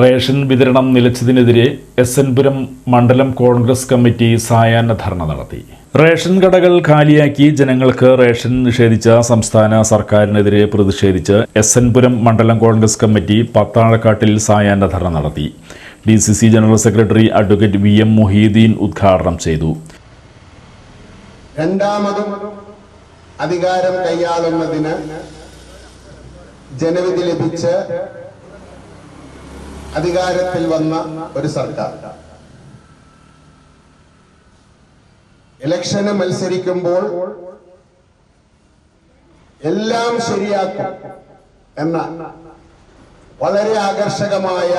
Ration വിതരണം നിലച്ചതിനെതിരെ S എൻപുരം മണ്ഡലം Congress committee സായാഹ്ന ധർണ നടത്തി. റേഷൻ കടകൾ കാലിയാക്കി ജനങ്ങൾക്ക് റേഷൻ നിഷേധിച്ച സംസ്ഥാന സർക്കാരിനെതിരെ പ്രതിഷേധിച്ച് എസ് എൻപുരം മണ്ഡലം കോൺഗ്രസ് കമ്മിറ്റി പത്താഴക്കാട്ടിൽ സായാഹ്ന ധർണ നടത്തി. D C C general secretary advocate V M Mohideen ഉദ്ഘാടനം ചെയ്തു. രണ്ടാമതും അധികാരം കൈയാളുന്നതിന് ജനവിധി ലഭിച്ച് അധികാരത്തിൽ വന്ന ഒരു സർക്കാർ. ഇലക്ഷന് മത്സരിക്കുമ്പോൾ എല്ലാം ശരിയാക്കും എന്ന വളരെ ആകർഷകമായ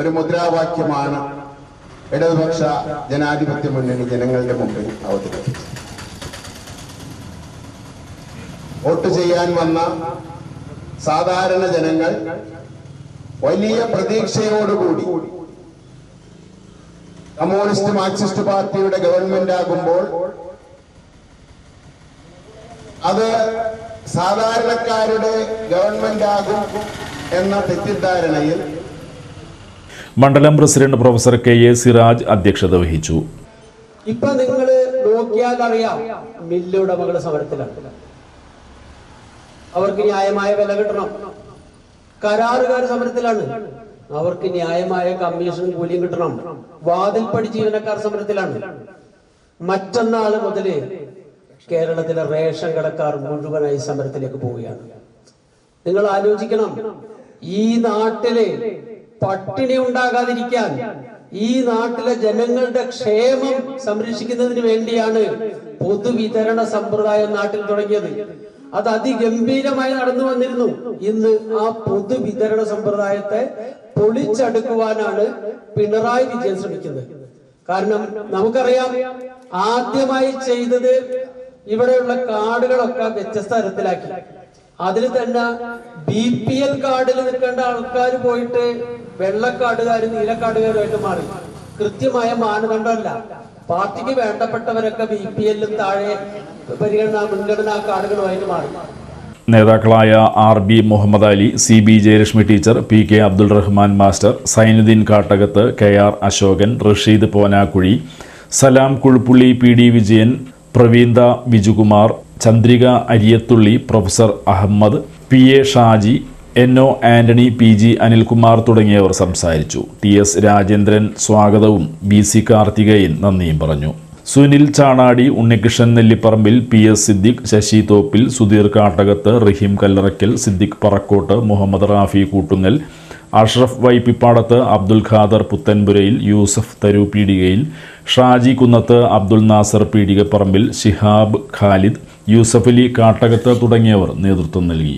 ഒരു മുദ്രാവാക്യമാണ് ഇടതുപക്ഷ ജനാധിപത്യ മുന്നണി ജനങ്ങളുടെ മുമ്പിൽ അവതരിപ്പിച്ചത്. വോട്ട് ചെയ്യാൻ വന്ന സാധാരണ ജനങ്ങൾ വലിയ പ്രതീക്ഷയോടുകൂടി കമ്മ്യൂണിസ്റ്റ് മാർക്സിസ്റ്റ് പാർട്ടിയുടെ ഗവൺമെന്റ് ആകുമ്പോൾ അത് സാധാരണക്കാരുടെ ഗവൺമെന്റ് ആകും എന്ന തെറ്റിദ്ധാരണയിൽ മണ്ഡലം president professor K A Siraj അധ്യക്ഷത വഹിച്ചു. ഇപ്പൊ നിങ്ങൾ നോക്കിയാൽ അറിയാം മില്ലുടമകൾ സമരത്തിലാണ്. അവർക്ക് ന്യായമായ വില കിട്ടണം. കരാറുകാർ സമരത്തിലാണ്. അവർക്ക് ന്യായമായ കമ്മീഷൻ കൂലിയും കിട്ടണം. വാതിൽപ്പടി ജീവനക്കാർ സമരത്തിലാണ്. മറ്റന്നാൾ മുതൽ കേരളത്തിലെ റേഷൻ കടക്കാർ മുഴുവനായി സമരത്തിലേക്ക് പോവുകയാണ്. നിങ്ങൾ ആലോചിക്കണം. ഈ നാട്ടിൽ പട്ടിണി ഉണ്ടാകാതിരിക്കാൻ ഈ നാട്ടിലെ ജനങ്ങളുടെ ക്ഷേമം സംരക്ഷിക്കുന്നതിന് വേണ്ടിയാണ് പൊതുവിതരണ സമ്പ്രദായം നാട്ടിൽ തുടങ്ങിയത്. അത് അതിഗംഭീരമായി നടന്നു വന്നിരുന്നു. ഇന്ന് ആ പൊതുവിതരണ സമ്പ്രദായത്തെ പൊളിച്ചടുക്കുവാനാണ് പിണറായി വിജയൻ ശ്രമിക്കുന്നത്. കാരണം നമുക്കറിയാം ആദ്യമായി ചെയ്തത് ഇവിടെയുള്ള കാർഡുകളൊക്കെ വ്യത്യസ്ത തരത്തിലാക്കി. അതിൽ തന്നെ ബി പി എൽ കാർഡിൽ നിൽക്കേണ്ട ആൾക്കാർ പോയിട്ട് വെള്ളക്കാർഡുകാരും നീലക്കാർഡുകാരുമായിട്ട് മാറി. കൃത്യമായ മാനദണ്ഡമല്ല. പാർട്ടിക്ക് വേണ്ടപ്പെട്ടവരൊക്കെ ബി പി എല്ലും താഴെ പരിഗണന മുൻഗണനാ കാർഡുകളുമായിട്ട് മാറി. നേതാക്കളായ R B Muhammad Ali C B Jayalakshmi teacher P K Abdul Rahman master Sainuddin Kattakath K R Ashokan Rasheed Ponakkuzhi Salam Kuzhuppulli P D Vijayan Praveenda Bijukumar Chandrika Ariyathulli professor Ahammed P A Shaji N O Antony P G Anilkumar തുടങ്ങിയവർ സംസാരിച്ചു. T S Rajendran സ്വാഗതവും B C Karthikeyan നന്ദിയും പറഞ്ഞു. Sunil Chanadi Unnikrishnan Nellipparambil P S Siddique Sasi Thoppil Sudheer Kattakath റഹീം കല്ലറയ്ക്കൽ സിദ്ദിഖ് പറക്കോട്ട് മുഹമ്മദ് റാഫി കൂട്ടുങ്ങൽ അഷ്റഫ് വൈപ്പിപ്പാടത്ത് അബ്ദുൽ ഖാദർ പുത്തൻപുരയിൽ യൂസഫ് തരൂപീടികയിൽ ഷാജി കുന്നത്ത് അബ്ദുൽ നാസർ പീടികപ്പറമ്പിൽ ശിഹാബ് ഖാലിദ് യൂസഫ് അലി കാട്ടകത്ത് തുടങ്ങിയവർ നേതൃത്വം നൽകി.